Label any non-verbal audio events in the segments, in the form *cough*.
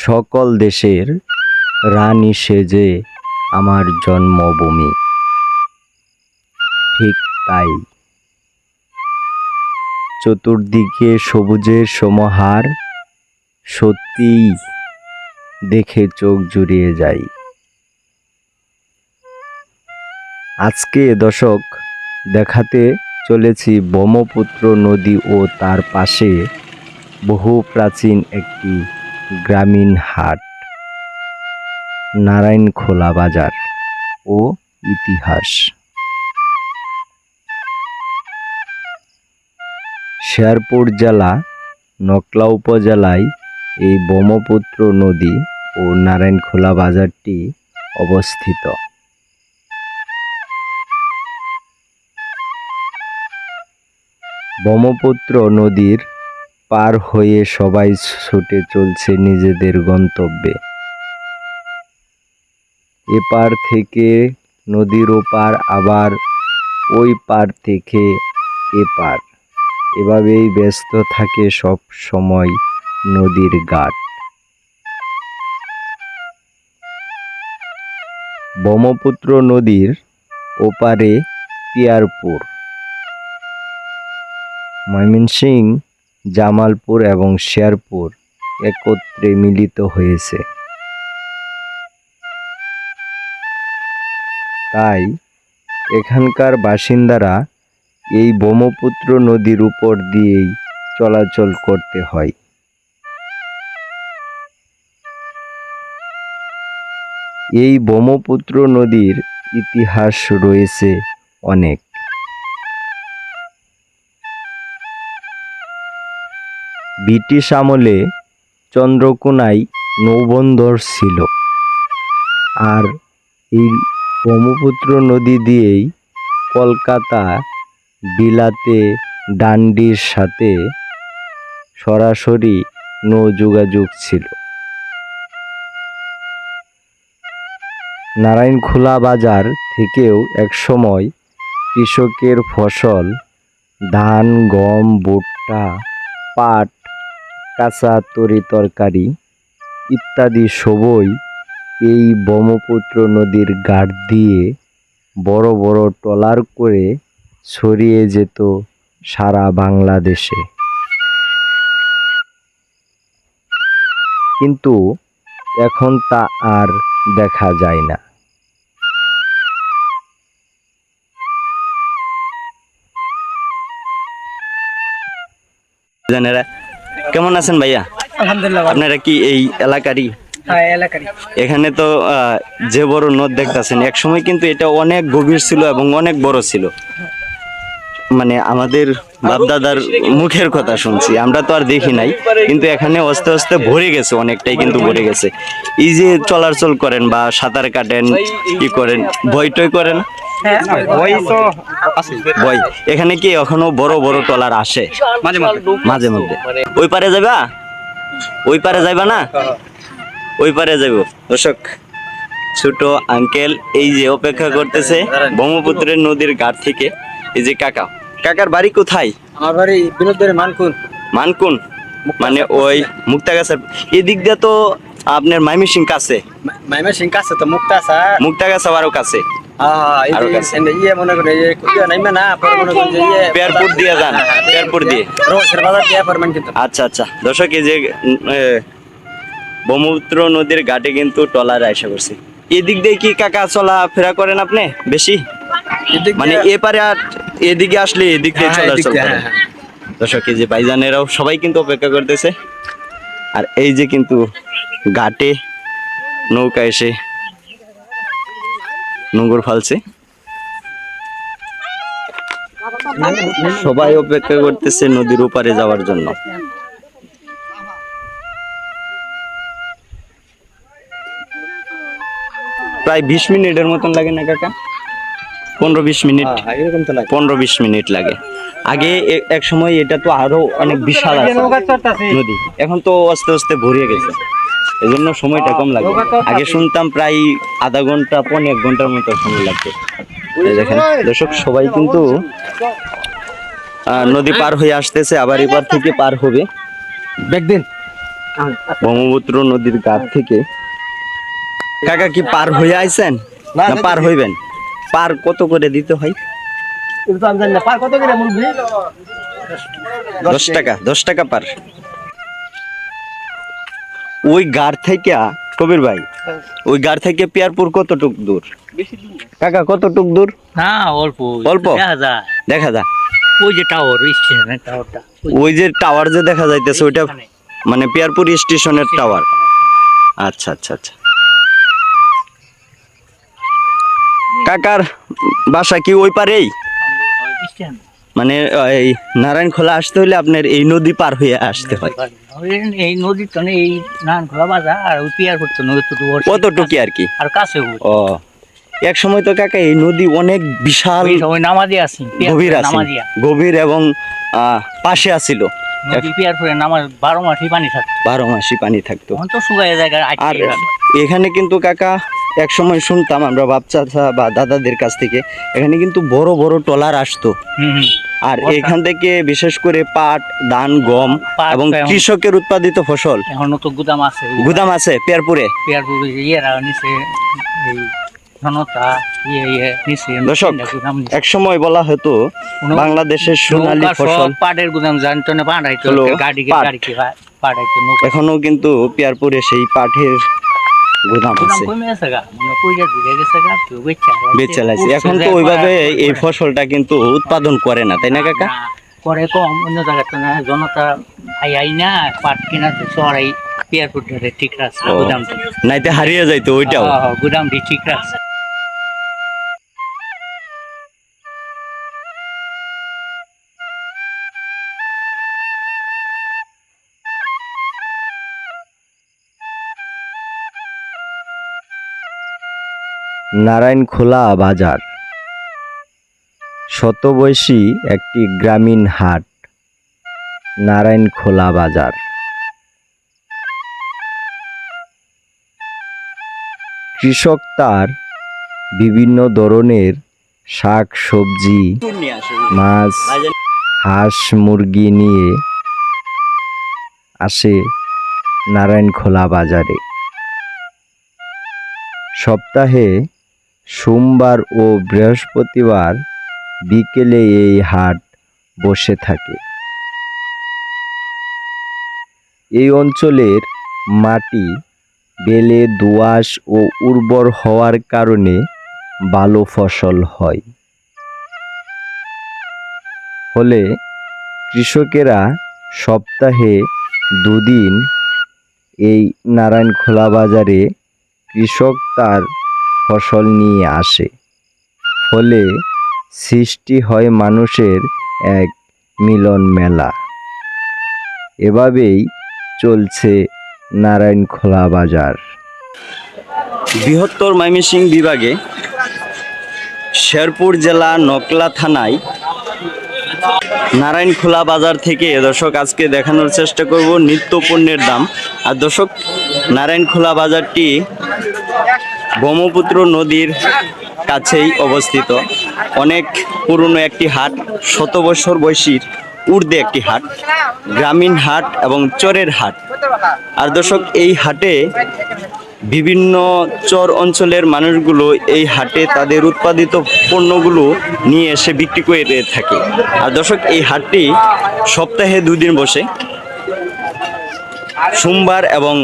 সকল দেশের রানী সেজে আমার জন্মভূমি। ঠিক তাই। চতুর্দিকে সবুজের সমাহার, সত্যিই দেখে চোখ জুড়িয়ে যায় আজকে দশক দেখাতে চলেছি ব্রহ্মপুত্র নদী ও তার পাশে বহু প্রাচীন একটি গ্রামীণ হাট নারায়ণখোলা বাজার ও ইতিহাস। শেরপুর জেলা, নকলা উপজেলায় এই ব্রহ্মপুত্র নদী ও নারায়ণখোলা বাজারটি অবস্থিত। ব্রহ্মপুত্র নদীর পার হয়ে সবাই ছুটে চলছে নিজেদের গন্তব্যে। এপার থেকে নদীর ওপার, আবার ওই পার থেকে এপার। এভাবেই ব্যস্ত থাকে সব সময় নদীর ঘাট। ব্রহ্মপুত্র নদীর ওপারে পিয়ারপুর। ময়মনসিং জামালপুর এবং শেরপুর একত্রে মিলিত হয়েছে। তাই এখানকার বাসিন্দারা এই ব্রহ্মপুত্র নদীর উপর দিয়েই চলাচল করতে হয়। এই ব্রহ্মপুত্র নদীর ইতিহাস রয়েছে অনেক। ব্রিটিশ আমলে চন্দ্রকোনায় নৌবন্দর ছিল। আর এই ব্রহ্মপুত্র নদী দিয়েই কলকাতা বিলাতে ডান্ডির সাথে সরাসরি নৌ যোগাযোগ ছিল। নারায়ণখোলা বাজার থেকেও একসময় কৃষকের ফসল, ধান, গম, ভুট্টা, পাট কাঁচা তরি তরকারি ইত্যাদি সবই এই ব্রহ্মপুত্র নদীর ঘাট দিয়ে বড় বড় ট্রলার করে ছড়িয়ে যেত সারা বাংলাদেশে। কিন্তু এখন তা আর দেখা যায় না। জানেরা কেমন আছেন ভাইয়া? আলহামদুলিল্লাহ আপনারা কি এই এলাকারই? হ্যাঁ এখানে তো যে বড় নদ দেখতেছেন এক সময় কিন্তু এটা অনেক গভীর ছিল এবং অনেক বড় ছিল। মানে আমাদের বাপদাদার মুখের কথা শুনছি আমরা তো আর দেখি নাই কিন্তু এখানে আস্তে আস্তে ভরে গেছে অনেকটাই কিন্তু ভরে গেছে। এই যে চলাচল করেন বা সাঁতার কাটেন কি করেন ভয় টয় করেন? হ্যাঁ এখানে কি এখনও বড় বড় টলার আসে? মাঝে মাঝে মধ্যে। ওই পারে যাবা ওই পারে যাইবা না? ওই পারে যাইব। দর্শক ছোট আঙ্কেল এই যে অপেক্ষা করতেছে ব্রহ্মপুত্রের নদীর ঘাট থেকে। এই যে কাকা। কাকার বাড়ি কোথায়? আমার বাড়ি বিনোদনের মানকুন। মানকুন? মানে ওই মুক্তাগাছার এদিক দিয়ে তো আপনার মাইমিসিং কাছে। মাইমা সিং কাছে তো মুক্তা আছে মুক্তাগাছা আরও কাছে। হ্যাঁ আচ্ছা আচ্ছা। দর্শক এই যে ব্রহ্মপুত্র নদীর ঘাটে কিন্তু টলার আয়সা করছে এদিক দিয়ে কি কাকা চলা ফেরা করেন আপনি বেশি? মানে এপারে আর এদিকে আসলে এদিক দিয়ে হ্যাঁ, চলাচল করেন হ্যাঁ, দর্শক এই যে ভাইজানেরাও সবাই কিন্তু অপেক্ষা করতেছে। আর এই যে কিন্তু ঘাটে নৌকা এসে নোংর ফালছে। সবাই অপেক্ষা করতেছে নদীর ওপারে যাওয়ার জন্য। প্রায় বিশ মিনিটের মতন লাগে না কাকা? পনেরো বিশ মিনিট। হ্যাঁ, লাগে। পনেরো বিশ মিনিট লাগে। আগে এক সময় এটা তো আরও অনেক বিশাল আছে। নদী। এখন তো আস্তে আস্তে ভরিয়ে গেছে। এজন্য সময়টা কম লাগে। আগে শুনতাম প্রায় আধা ঘণ্টা পনেরো এক ঘণ্টার মতো সময় লাগতো। দেখেন দর্শক সবাই কিন্তু আহ, নদী পার হয়ে আসতেছে আবার এবার থেকে পার হবে। দিন ব্রহ্মপুত্র নদীর ঘাট থেকে। কাকা কি পার হয়ে আইছেন? না, পার হইবেন? পার কত করে দিতে হয়? কিন্তু আমি জানি না পার কত করে মুরগি? দশ টাকা দশ টাকা পার। ওই গাড় থেকে কবির ভাই ওই গাড় থেকে পিয়ারপুর কতটুক দূর? কাকা কতটুক দূর? না অল্প। অল্প? দেখা যায়। দেখা যায়। ওই যে টাওয়ার স্টেশনের টাওয়ারটা ওই যে টাওয়ার যে দেখা যাইতেছে ওইটা মানে পিয়ারপুর স্টেশনের টাওয়ার আচ্ছা আচ্ছা আচ্ছা। কাকার বাসা কি ওই পারেই? মানে এই নারায়ণ খোলা আসতে হলে আপনার এই নদী পার হয়ে আসতে হয়। এই নদীর তো নেই নান খোলা বাজার আর ওই পিয়ার করতো নদী তো কতটুকি আর কি? আর কাছে ও। এক সময় তো কাকা এই নদী অনেক বিশাল ওই নামাজি আসি গভীর আছে গভীর এবং পাশে নামাজ বারো মাসই পানি থাকতো। বারো মাসি পানি থাকতো। তো শুকায় আর এখানে কিন্তু কাকা এক সময় শুনতাম আমরা বাপ চাচা বা দাদাদের কাছ থেকে এখানে কিন্তু বড় বড় ট্রলার আসতো। আর এখান থেকে বিশেষ করে পাট ধান গম এবং কৃষকের উৎপাদিত ফসল। এখনও তো গুদাম আছে। গুদাম আছে পেয়ারপুরে। পিয়ার করে ইয়েরা নিচে ইয়ে ইয়ে নিচে দর্শক, এক সময় বলা হতো বাংলাদেশের সোনালী ফসল। পাটের গুদাম জানতো না পাঠাইতো হলো গাড়িকে পাঠাইতো এখনও কিন্তু পেয়ারপুরে সেই পাটের গুদাম আছে। বেচাল উঠছে এখন তো ওইভাবে এই ফসলটা কিন্তু উৎপাদন করে না তাই না কাকা? করে কম। অন্য জায়গাতে না জনতা আই না পাট কিনা চড়াই পেয়ার ঠিক রাখছে। গুদামটি নাইতে হারিয়ে যাইতো ওইটাও। গুদামটি ঠিক রাখছে নারায়ণখোলা বাজার। শতবয়সী একটি গ্রামীণ হাট নারায়ণখোলা বাজার। কৃষক তার বিভিন্ন ধরনের শাক, সবজি, মাছ, হাঁস, মুরগি নিয়ে আসে নারায়ণখোলা বাজারে। সপ্তাহে সোমবার ও বৃহস্পতিবার বিকেলে এই হাট বসে থাকে। এই অঞ্চলের মাটি, বেলে, দোআঁশ ও উর্বর হওয়ার কারণে ভালো ফসল হয়। ফলে কৃষকেরা সপ্তাহে দুদিন এই নারায়ণখোলা বাজারে কৃষক তার ফসল নিয়ে আসে। ফলে সৃষ্টি হয় মানুষের এক মিলন মেলা এভাবেই চলছে নারায়ণখোলা বাজার। বৃহত্তর ময়মনসিং বিভাগে শেরপুর জেলা নকলা থানায় নারায়ণখোলা বাজার থেকে দর্শক আজকে দেখানোর চেষ্টা করব নিত্য পণ্যের দাম। আর দর্শক নারায়ণখোলা বাজারটি ব্রহ্মপুত্র নদীর কাছেই অবস্থিত। অনেক পুরনো একটি হাট, শত বছর বয়সীর ঊর্ধ্বে একটি হাট, গ্রামীণ হাট এবং চরের হাট। আর দর্শক, এই হাটে বিভিন্ন চর অঞ্চলের মানুষগুলো এই হাটে তাদের উৎপাদিত পণ্যগুলো নিয়ে এসে বিক্রি করে থাকে। আর দর্শক, এই হাটটি সপ্তাহে দুদিন বসে। সোমবার এবং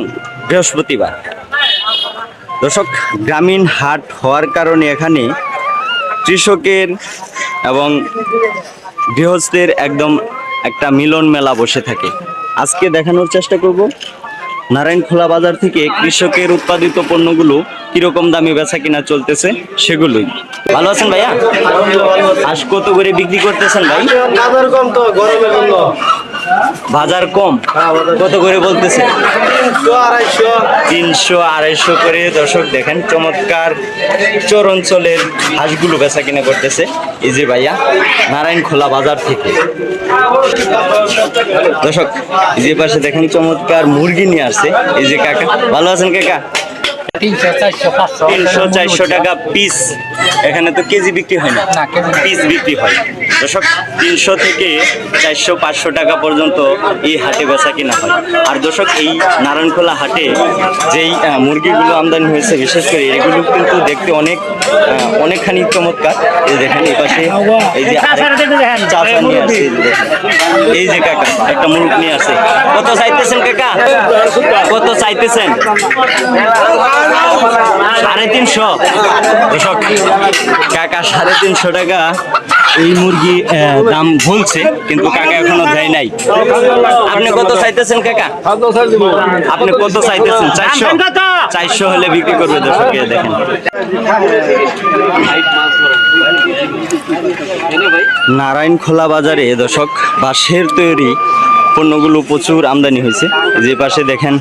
বৃহস্পতিবার। দর্শক, গ্রামীণ হাট হওয়ার কারণে এখানে কৃষকের এবং গৃহস্থের একদম একটা মিলন মেলা বসে থাকে। আজকে দেখানোর চেষ্টা করব নারায়ণখোলা বাজার থেকে কৃষকের উৎপাদিত পণ্যগুলো কীরকম দামে বেচা কিনা চলতেছে সেগুলোই। ভালো আছেন ভাইয়া? আজ কত করে বিক্রি করতেছেন ভাই? বাজার কম। কত করে বলতেছে? তিনশো আড়াইশো করে। দর্শক, দেখেন, চমৎকার চোর অঞ্চলের হাঁসগুলো বেচা কিনা করতেছে। এই যে ভাইয়া নারায়ণ খোলা বাজার থেকে। দর্শক, এই যে পাশে দেখেন, চমৎকার মুরগি নিয়ে আসছে। এই যে কাকা, ভালো আছেন কাকা? তিনশো চারশো টাকা পিস এখানে তো কেজি বিক্রি হয় না। পিস বিক্রি হয়। দর্শক তিনশো থেকে চারশো পাঁচশো টাকা পর্যন্ত এই হাটে বেচা কিনা হয়। আর দর্শক এই নারায়ণখোলা হাটে যেই মুরগিগুলো আমদানি হয়েছে বিশেষ করে এগুলো কিন্তু দেখতে অনেক অনেকখানি চমৎকার। এই দেখেন এই পাশে এই যে নিয়ে আসে এই যে এই যে কাকা একটা মুরগ নিয়ে আসে কত চাইতেছেন কাকা? কত চাইতেছেন? সাড়ে তিনশো। দর্শক, কাকা সাড়ে তিনশো টাকা এই মুরগি দাম বলছে, কিন্তু কাকা এখনও দেয় নাই। আপনি কত চাইতেছেন কাকা? আপনি কত চাইতেছেন? চারশো? চারশো হলে বিক্রি করবে দর্শক দেখেন। নারায়ণ খোলা বাজারে দর্শক, বাঁশের তৈরি পণ্যগুলো প্রচুর আমদানি হয়েছে। যে পাশে দেখেন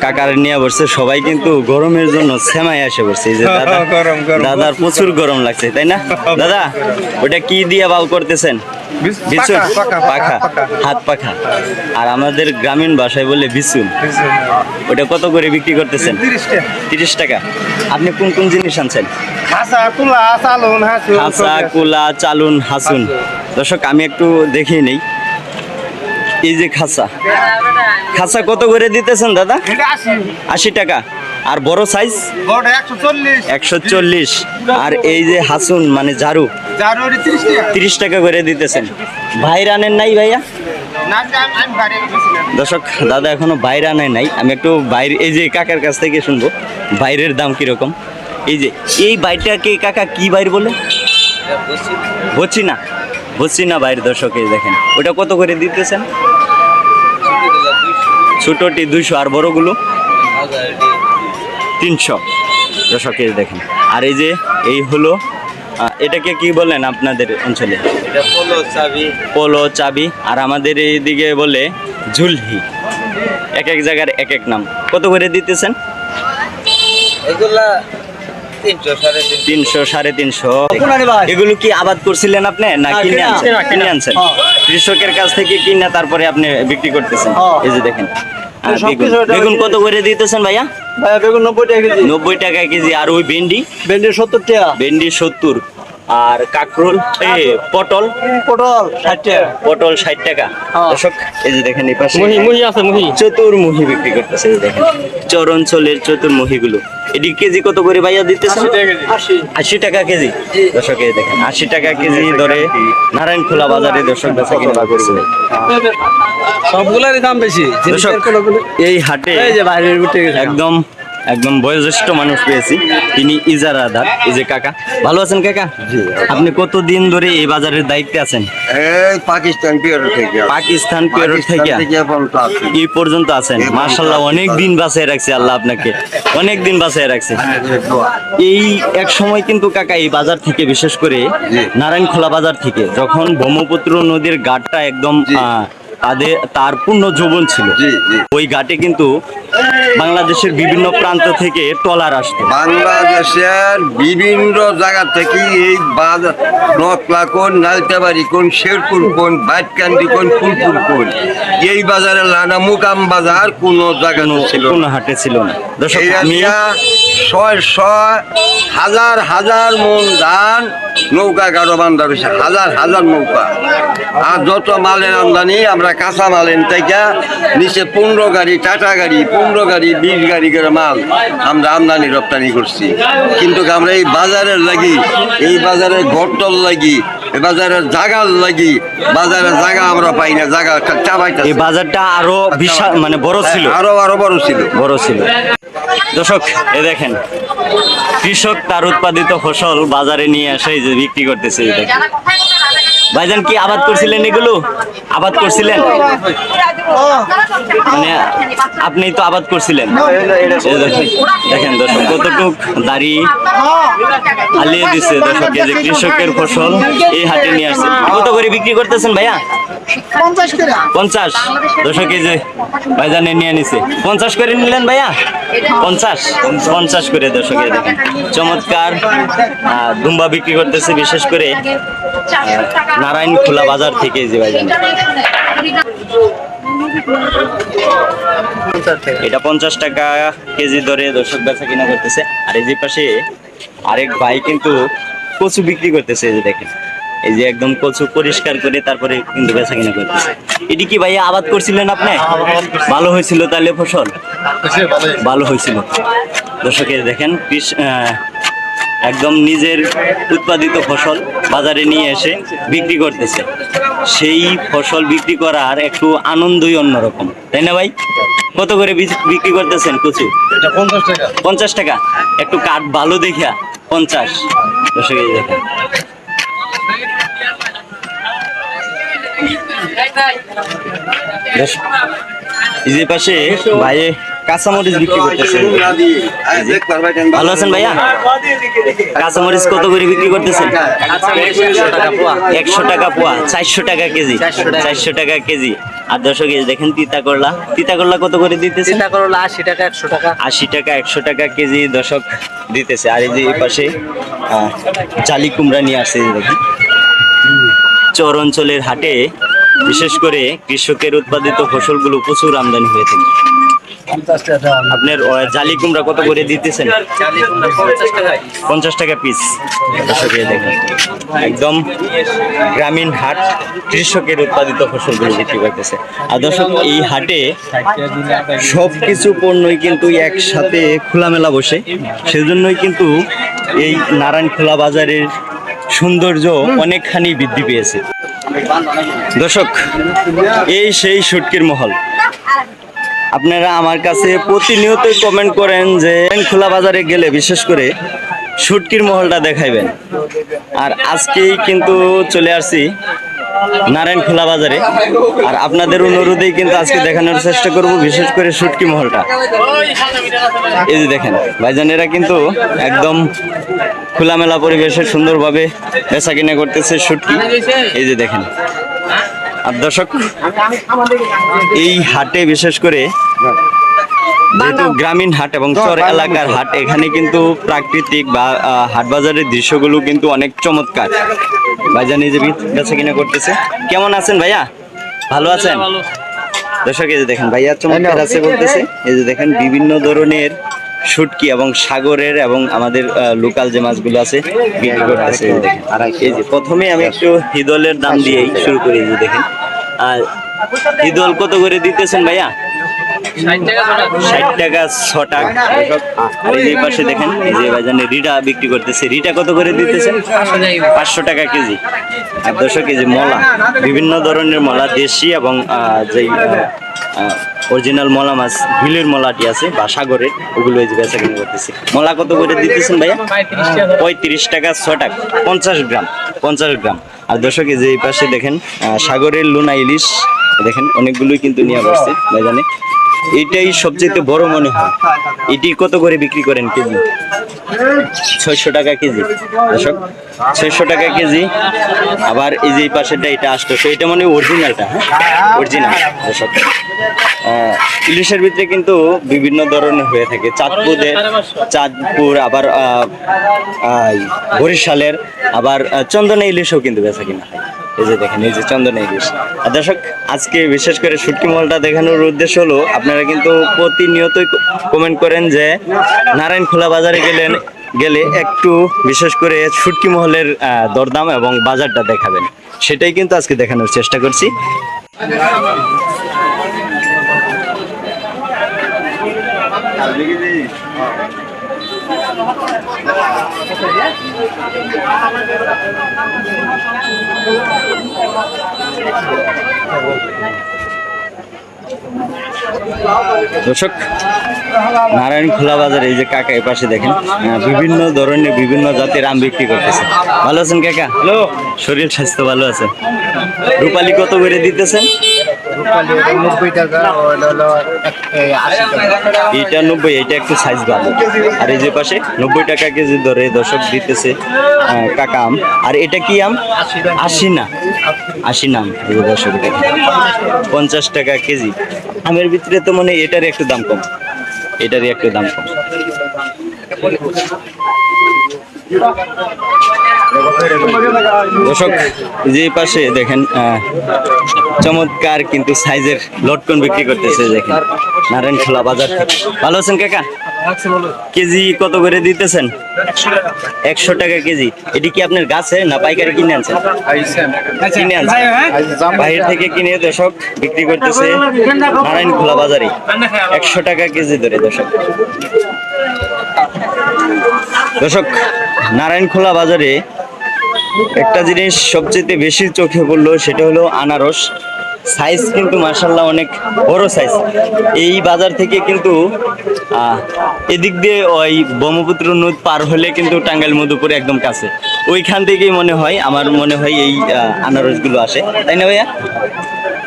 কাকার নিয়ে বসছে। সবাই কিন্তু গরমের জন্য সেমাই এসে বসছে। যে দাদা *laughs* দাদার প্রচুর গরম লাগছে তাই না? *laughs* দাদা ওটা কি দিয়ে বাউ করতেছেন? বিচুন পাখা হাত পাখা। আর আমাদের গ্রামীণ ভাষায় বলে বিচুন ওটা কত করে বিক্রি করতেছেন? তিরিশ টাকা। আপনি কোন কোন জিনিস আনছেন? হাসা কুলা চালুন হাসুন হাসা কুলা চালুন হাসুন। দর্শক আমি একটু দেখিয়ে নেই। এই যে খাসা খাসা কত করে দিতেছেন, দাদা? আশি টাকা। আর বড় সাইজ একশো চল্লিশ। আর এই যে হাসুন মানে ঝাড়ু? তিরিশ টাকা করে দিতেছেন। ভাইর আনেন নাই ভাইয়া? দর্শক, দাদা এখনও বাইরে আনে নাই। আমি একটু বাইরে এই যে কাকার কাছ থেকে শুনব। বাইরের দাম কীরকম? এই যে, এই বাইরটাকে কাকা কি বাইর বলে? বলছি না বলছি না বাইরের দর্শক দেখেন। ওটা কত করে দিতেছেন? ছোটটি দুইশো আর বড়গুলো? তিনশো। দর্শক দেখেন। আর এই যে এই হলো এটাকে কি বলেন আপনাদের অঞ্চলে? পোলো চাবি। আর আমাদের এইদিকে বলে ঝুলহি। এক এক জায়গার এক এক নাম। কত করে দিতেছেন? এগুলা তিনশো সাড়ে তিনশো। এগুলো কি আবাদ করছিলেন আপনি? না কিনে আনছেন? কিনে আনছেন? কৃষকের কাছ থেকে কিনে তারপরে আপনি বিক্রি করতেছেন। এই যে দেখেন। বেগুন। কত করে দিতেছেন ভাইয়া? ভাইয়া বেগুন নব্বই টাকা কেজি। নব্বই টাকা কেজি। আর ওই ভেন্ডি? ভেন্ডি সত্তর টাকা। ভেন্ডি সত্তর। আর কাকরোল পটল? পটল ষাট টাকা। পটল ষাট টাকা। দর্শক এই যে দেখেন এই পাশে মুহি মুহি আছে মুহি। চতুর্মুখী বিক্রি করতেছে এই দেখেন। চর অঞ্চলের চতুর্মুখী গুলো এটি কেজি কত করে ভাইয়া দিতেছে আশি টাকা কেজি। দর্শক এই দেখেন আশি টাকা কেজি ধরে নারায়ণ খোলা বাজারে দর্শক বেচা কিনা করছে সবগুলারই দাম বেশি। দর্শক এই হাটে এই যে বাইরের উঠে গেছে একদম একদম বয়োজ্যেষ্ঠ মানুষ পেয়েছি। তিনি ইজারাদার এই যে কাকা ভালো আছেন কাকা? আপনি কতদিন ধরে এই বাজারের দায়িত্বে আছেন? পাকিস্তান থেকে। পাকিস্তান থেকে। এই পর্যন্ত আছেন? মার্শাল্লাহ অনেক দিন বাঁচিয়ে রাখছে আল্লাহ আপনাকে। অনেক দিন বাঁচিয়ে রাখছে। এই এক সময় কিন্তু কাকা এই বাজার থেকে বিশেষ করে নারায়ণখোলা বাজার থেকে যখন ব্রহ্মপুত্র নদীর ঘাটটা একদম আহ, তাদের তার পূর্ণ যৌবন ছিল। ওই ঘাটে কিন্তু বাংলাদেশের বিভিন্ন প্রান্ত থেকে ট্রলার আসতো। বাংলাদেশের বিভিন্ন জায়গা থেকে এই বাজার নকলা কোন নালতাবাড়ি কোন শেরপুর কোন বাইটকান্দি কোন ফুলপুর কোন এই বাজারে লানা মুকাম বাজার কোন জায়গা ছিল। কোনো হাটে ছিল না। দর্শক ছয় ছয় হাজার হাজার মন ধান, নৌকা গাড়ো বান্ধা হাজার হাজার নৌকা। আর যত মালের আমদানি, আমরা কাঁচা মাল থেকে নিচে পনেরো গাড়ি, টাটা গাড়ি, পনেরো গাড়ি, বিশ গাড়ি করে মাল আমরা আমদানি রপ্তানি করছি। কিন্তু আমরা এই বাজারের লাগি, এই বাজারের ঘরটল লাগি বাজারের জায়গা লাগি বাজারের জায়গা আমরা পাই না জায়গা চাবাইতে এই বাজারটা আরও বিশাল মানে বড় ছিল। আরও আরও বড় ছিল। বড় ছিল। দর্শক এ দেখেন কৃষক তার উৎপাদিত ফসল বাজারে নিয়ে আসে যে বিক্রি করতেছে এই দেখেন। ভাইজান কি আবাদ করছিলেন এগুলো? আবাদ করছিলেন? মানে আপনি তো আবাদ করছিলেন। দেখেন দর্শক কতটুক দাড়ি হালিয়ে দিচ্ছে দর্শক এই যে কৃষকের ফসল এই হাটে নিয়ে আসছে। কত করে বিক্রি করতেছেন ভাইয়া? পঞ্চাশ দর্শক এই যে ভাইজানে নিয়ে নিছে। পঞ্চাশ করে নিলেন ভাইয়া? পঞ্চাশ। পঞ্চাশ করে দর্শক দেখেন। চমৎকার দুম্বা বিক্রি করতেছে বিশেষ করে। নারায়ণ খোলা বাজার থেকে যে পঞ্চাশ এটা পঞ্চাশ টাকা কেজি দরে দর্শক বেচা কিনা করতেছে। আর এই যে পাশে আরেক ভাই কিন্তু কচু বিক্রি করতেছে এই যে দেখেন। এই যে একদম কচু পরিষ্কার করে তারপরে কিন্তু বেচা কিনা করতেছে। এটি কি ভাইয়া আবাদ করছিলেন আপনি? ভালো হয়েছিল তাহলে ফসল? ভালো হয়েছিল। দর্শক এই দেখেন একদম নিজের উৎপাদিত ফসল বাজারে নিয়ে এসে বিক্রি করতেছে। সেই ফসল বিক্রি করার একটু আনন্দই অন্যরকম। তাই না ভাই? কত করে বিক্রি করতেছেন কচু? পঞ্চাশ টাকা। একটু কাঠ ভালো দেখিয়া পঞ্চাশ। দর্শক এই দেখেন। এই যে পাশে ভাইয়ে কাঁচামরিচ বিক্রি করতেছে ভালো আছেন ভাইয়া? কাঁচামরিচ কত করে বিক্রি করতেছেন? একশো টাকা পোয়া। চারশো টাকা কেজি। চারশো টাকা। কেজি। আর দর্শক দেখেন তিতা করলা তিতা করলা কত করে করল আশি টাকা একশো টাকা। আশি টাকা একশো টাকা কেজি দশক দিতেছে। আর এই যে এই পাশে জালি কুমড়া নিয়ে আসছে দেখেন। চর অঞ্চলের হাটে বিশেষ করে কৃষকের উৎপাদিত ফসলগুলো প্রচুর আমদানি হয়ে থাকে। আপনার জালি কুমড়া কত করে দিতেছেন? পঞ্চাশ টাকা পিস একদম গ্রামীণ হাট, কৃষকের উৎপাদিত ফসলগুলো বিক্রি করতেছে। আর দর্শক, এই হাটে সব কিছু পণ্যই কিন্তু একসাথে খোলামেলা বসে। সেজন্যই কিন্তু এই নারায়ণ খোলা বাজারের সৌন্দর্য অনেকখানি বৃদ্ধি পেয়েছে। দর্শক, এই সেই শুটকির মহল। আপনারা আমার কাছে প্রতিনিয়তই কমেন্ট করেন যে খোলা বাজারে গেলে বিশেষ করে শুটকির মহলটা দেখাইবেন। আর আজকেই কিন্তু চলে আসছি নারায়ণ খোলা বাজারে। আর আপনাদের অনুরোধেই কিন্তু আজকে দেখানোর চেষ্টা করব বিশেষ করে শুটকি মহলটা। এই যে দেখেন, ভাইজানেরা কিন্তু একদম খোলামেলা পরিবেশে সুন্দরভাবে বেচা কিনা করতেছে শুটকি। এই যে দেখেন আর দর্শক এই হাটে বিশেষ করে যেহেতু গ্রামীণ হাট এবং চর এলাকার হাট এখানে কিন্তু প্রাকৃতিক বা আহ, হাট বাজারের দৃশ্যগুলো কিন্তু অনেক চমৎকার। ভাইজান এই যে বেচা কিনা করতেছে। কেমন আছেন ভাইয়া? ভালো আছেন? দর্শক এই যে দেখেন ভাইয়া চমৎকার আছে বলতেছে। এই যে দেখেন বিভিন্ন ধরনের শুটকি এবং সাগরের এবং আমাদের লোকাল যে মাছগুলো আছে বিক্রি করতেছে। এই যে প্রথমে আমি একটু হিদলের দাম দিয়েই শুরু করি যে দেখেন। আর হিদল কত করে দিতেছেন ভাইয়া? ষাট টাকা আর এই পাশে দেখেন এই যে বাজানে রিটা বিক্রি করতেছে। রিটা কত করে দিতেছে পাঁচশো টাকা। কেজি। আর দশো কেজি মলা বিভিন্ন ধরনের মলা দেশি এবং যেই অরিজিনাল মলা মাছ বিলের মলাটি আছে, বা সাগরের, ওগুলো এই যে বেচা কিনে করতেছি। মলা কত করে দিতেছেন ভাইয়া? পঁয়ত্রিশ টাকা ছ টাকা, পঞ্চাশ গ্রাম পঞ্চাশ গ্রাম। আর দর্শক যে এই পাশে দেখেন সাগরের লুনা ইলিশ, দেখেন, অনেকগুলোই কিন্তু নিয়ে বসছে ভাইজানে। এটাই সবচেয়ে বড় মনে হয়। এটি কত করে বিক্রি করেন কেজি? ছয়শো টাকা কেজি। দর্শক, ছয়শো টাকা কেজি। আবার এই যে এই পাশেরটা, এটা আটশোশো এটা মানে অরিজিনালটা হ্যাঁ? অরিজিনাল, দর্শক। ইলিশের ভিতরে কিন্তু বিভিন্ন ধরনের হয়ে থাকে। চাঁদপুরের, চাঁদপুর, আবার বরিশালের, আবার চন্দনা ইলিশও কিন্তু বেচা কিনা হয়। এই যে দেখেন, এই যে চন্দনা ইলিশ আর দর্শক, আজকে বিশেষ করে শুটকি মহলটা দেখানোর উদ্দেশ্য হলো, আপনারা কিন্তু প্রতিনিয়তই কমেন্ট করেন যে নারায়ণ খোলা বাজারে গেলেন, গেলে একটু বিশেষ করে শুটকি মহলের দরদাম এবং বাজারটা দেখাবেন। সেটাই কিন্তু আজকে দেখানোর চেষ্টা করছি। দর্শক নারায়ণ খোলা বাজারে এই যে কাকা এই পাশে দেখেন বিভিন্ন ধরনের বিভিন্ন জাতের আম বিক্রি করতেছে। ভালো আছেন কাকা? হ্যালো। শরীর স্বাস্থ্য ভালো আছে। রূপালি কত করে দিতেছেন? নব্বই আশি টাকা এইটা নব্বই একটু সাইজ ভালো। আর এই যে পাশে নব্বই টাকা কেজি ধরে দর্শক দিতেছে কাকা আম। আর এটা কি আম? আশি না আশি নাম এই দর্শক পঞ্চাশ টাকা কেজি। আমের ভিতরে তো মানে এটারই একটু দাম কম। এটারই একটু দাম কম। দর্শক, যে পাশে দেখেন চমৎকার কিন্তু সাইজের লটকন বিক্রি করতেছে, দেখেন, নারায়ণ খোলা বাজার ভালো আছেন কাকা? কেজি কত করে দিতেছেন? একশো টাকা কেজি। এটি কি আপনার গাছে না পাইকারি কিনে আনছেন? কিনে আনছেন। বাইরে থেকে কিনে দর্শক বিক্রি করতেছে নারায়ণ খোলা বাজারে। একশো টাকা কেজি ধরে দর্শক। দর্শক নারায়ণ খোলা বাজারে একটা জিনিস সবচেয়ে বেশি চোখে পড়ল, সেটা হলো আনারস। সাইজ কিন্তু মার্শাল্লাহ অনেক বড় সাইজ এই বাজার থেকে কিন্তু এদিক দিয়ে ওই ব্রহ্মপুত্র নদ পার হলে কিন্তু টাঙ্গাইল মধুপুরে একদম কাছে। ওইখান থেকেই মনে হয়, আমার মনে হয় এই আনারসগুলো আসে। তাই না ভাইয়া?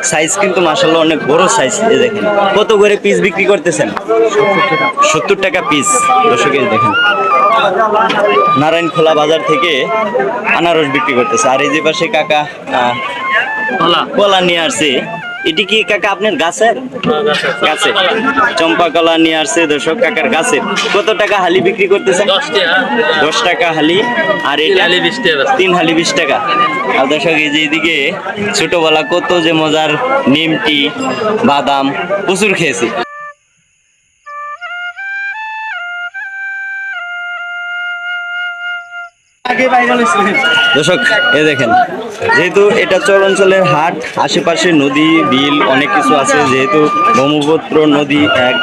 সাইজ কিন্তু মাসাল্লাহ অনেক বড় সাইজ দেখেন। কত করে পিস বিক্রি করতেছেন? সত্তর টাকা পিস দর্শক দেখেন। নারায়ণ খোলা বাজার থেকে আনারস বিক্রি করতেছে। আর এই যে পাশে কাকা আহ, কলা নিয়ে আসছে। এটি কি কাকা আপনার গাছের গাছে চম্পা কলা নিয়ে আসছে দর্শক কাকার গাছে কত টাকা হালি বিক্রি করতেছে দশ টাকা হালি আর এটা তিন হালি বিশ টাকা আর দর্শক এই যে এদিকে ছোটবেলা কত যে মজার নিমটি বাদাম প্রচুর খেয়েছি দর্শক, এ দেখেন, যেহেতু এটা চর অঞ্চলের হাট, আশেপাশে নদী, বিল, অনেক কিছু আছে, যেহেতু ব্রহ্মপুত্র নদী এক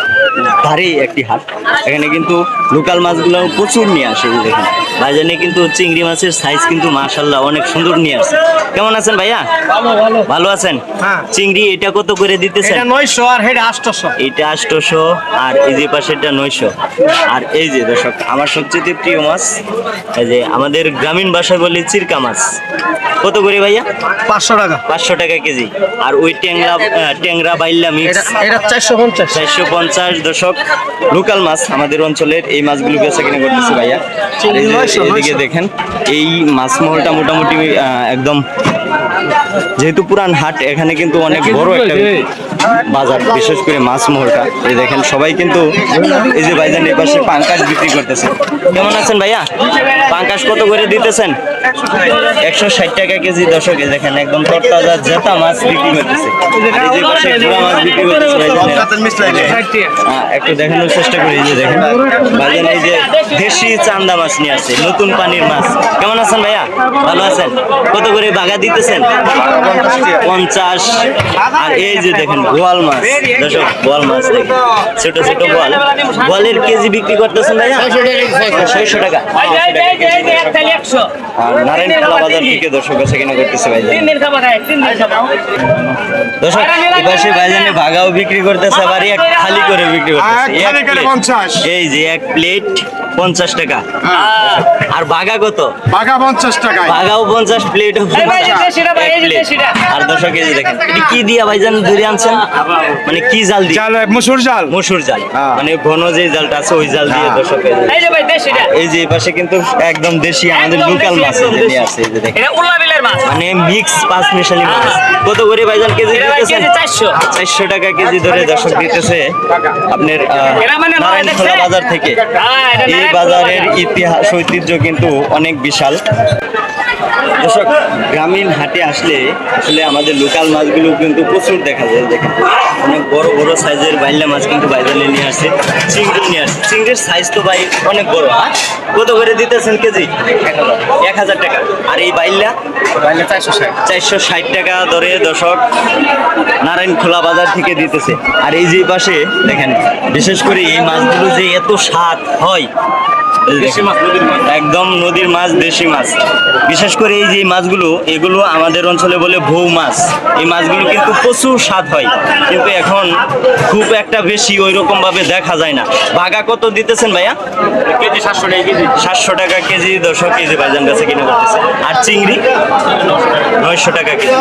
ধারেই একটি হাট, এখানে কিন্তু লোকাল মাছগুলো প্রচুর নিয়ে আসে দেখেন। বাজারে কিন্তু চিংড়ি মাছের সাইজ কিন্তু মাশাল্লাহ অনেক সুন্দর নিয়ে আসে কেমন আছেন ভাইয়া? ভালো আছেন? চিংড়ি এটা কত করে দিতেছেন? নয়শো আর হেড আটশো। এইটা আটশোশো আর এই যে পাশেরটা নয়শো। আর এই যে দর্শক আমার সবচেয়ে প্রিয় মাছ এই যে আমাদের গ্রামীণ ভাষা বলি চিরকা মাছ। কত করে ভাইয়া? পাঁচশো টাকা। পাঁচশো টাকা কেজি। আর ওই ট্যাংরা ট্যাংরা বাইল্লা মিক্স এটা চারশো পঞ্চাশ। চারশো পঞ্চাশ দশক লোকাল মাছ আমাদের অঞ্চলের এই মাছগুলো বেচা কিনে করতেছে ভাইয়া। এদিকে দেখেন এই মাছ মহলটা মোটামুটি একদম যেহেতু পুরান হাট এখানে কিন্তু অনেক বড় একটা বাজার বিশেষ করে মাছ মহলটা। এই দেখেন সবাই কিন্তু এই যে ভাইজান এই পাশে পাঙ্কাশ বিক্রি করতেছে। কেমন আছেন ভাইয়া? পাঙ্কাশ কত করে দিতেছেন? একশো ষাট টাকা কেজি দশক দেখেন একদম তরতাজা জেতা মাছ বিক্রি করতেছে এই যে পাশে গুড়া মাছ বিক্রি করতেছে একটু দেখানোর চেষ্টা করি যে দেখেন ভাইজান এই যে দেশি চান্দা মাছ নিয়ে আসছে নতুন পানির মাছ। কেমন আছেন ভাইয়া? ভালো আছেন? কত করে বাগা দিতেছেন? পঞ্চাশ। আর এই যে দেখেন গোয়াল মাছ। দর্শক বোয়াল মাছ দেখেন ছোট ছোট বোয়াল বোয়ালের কেজি বিক্রি করতেছেন ভাইয়া? ছয়শো টাকা। আর নারায়ণ খোলা বাজার থেকে দর্শক কাছে কিনা করতেছে ভাইজান। দর্শক এপাশে ভাইজানে ভাগাও বিক্রি করতেছে আবার এক খালি করে বিক্রি করতেছে। এই যে এক প্লেট পঞ্চাশ টাকা। আর বাগা কত? বাঘা পঞ্চাশ টাকায়। বাগাও পঞ্চাশ প্লেট আর দর্শক এই যে দেখেন কি দিয়া ভাইজান ধরে আনছেন? মানে কি জাল দিয়ে? জাল মসুর জাল। মসুর জাল। হ্যাঁ। মানে ঘন যে জালটা আছে ওই জাল দিয়ে দর্শক এই যে- এই যে এপাশে কিন্তু একদম দেশি আমাদের লোকাল মাছ। মানে মিক্স পাঁচ মিশালি মাছ। কত করে ভাইজান কেজি দিতেছেন? চারশো। টাকা কেজি ধরে দর্শক দিতেছে। আপনার নারায়ণখোলা বাজার থেকে। এই বাজারের ইতিহাস ঐতিহ্য কিন্তু অনেক বিশাল। দর্শক গ্রামীণ হাটে আসলে আসলে আমাদের লোকাল মাছগুলো কিন্তু প্রচুর দেখা যায় দেখেন। অনেক বড় বড় সাইজের বাইল্লা মাছ কিন্তু বাইজালে নিয়ে আসে চিংড়ি নিয়ে আসে। চিংড়ির সাইজ তো ভাই অনেক বড় হ্যাঁ? কত করে দিতেছেন কেজি? এক হাজার টাকা। আর এই বাইল্লা চারশো ষাট। চারশো ষাট টাকা দরে দশক নারায়ণ খোলা বাজার থেকে দিতেছে। আর এই যে পাশে দেখেন বিশেষ করে এই মাছগুলো যে এত স্বাদ হয় একদম নদীর মাছ দেশি মাছ। বিশেষ করে এই যে মাছগুলো এগুলো আমাদের অঞ্চলে বলে ভৌ মাছ। এই মাছগুলো কিন্তু প্রচুর স্বাদ হয়। কিন্তু এখন খুব একটা বেশি ওই রকম ভাবে দেখা যায় না। বাগা কত দিতেছেন ভাইয়া? কেজি সাতশো টাকা কেজি। সাতশো টাকা কেজি দশক কেজি বাজান কাছে কিনে করতেছে আর চিংড়ি? নয়শো টাকা কেজি।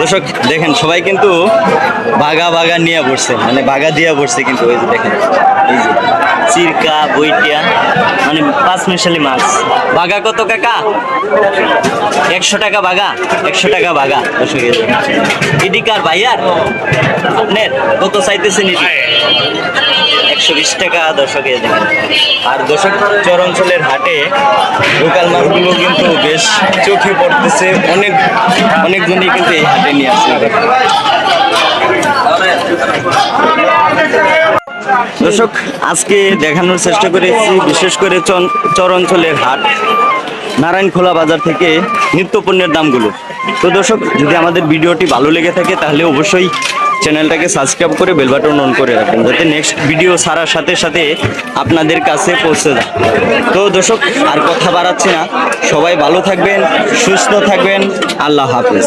দর্শক দেখেন সবাই কিন্তু বাগা বাগা নিয়ে পড়ছে মানে বাগা দিয়া পড়ছে কিন্তু ওই যে দেখেন। এই যে। চিরকা বইটিয়া মানে পাঁচ মিশালি মাছ। বাঘা কত কাকা? একশো টাকা বাঘা, একশো টাকা বাঘা যে। এটি কার ভাইয়ার? আপনার কত চাইতেছেন একশো বিশ টাকা দর্শকে আর দর্শক চর অঞ্চলের হাটে লোকাল মাছগুলো কিন্তু বেশ চোখে পড়তেছে। অনেক, অনেকজনই কিন্তু এই হাটে নিয়ে আসছে দর্শক, আজকে দেখানোর চেষ্টা করেছি বিশেষ করে চর অঞ্চলের হাট, নারায়ণখোলা বাজার থেকে নিত্য পণ্যের দামগুলো। তো দর্শক, যদি আমাদের ভিডিওটি ভালো লেগে থাকে, তাহলে অবশ্যই চ্যানেলটাকে সাবস্ক্রাইব করে বেল বাটন অন করে রাখবেন, যাতে নেক্সট ভিডিও ছাড়ার সাথে সাথে আপনাদের কাছে পৌঁছে যায়। তো দর্শক, আর কথা বাড়াচ্ছি না। সবাই ভালো থাকবেন, সুস্থ থাকবেন। আল্লাহ হাফিজ।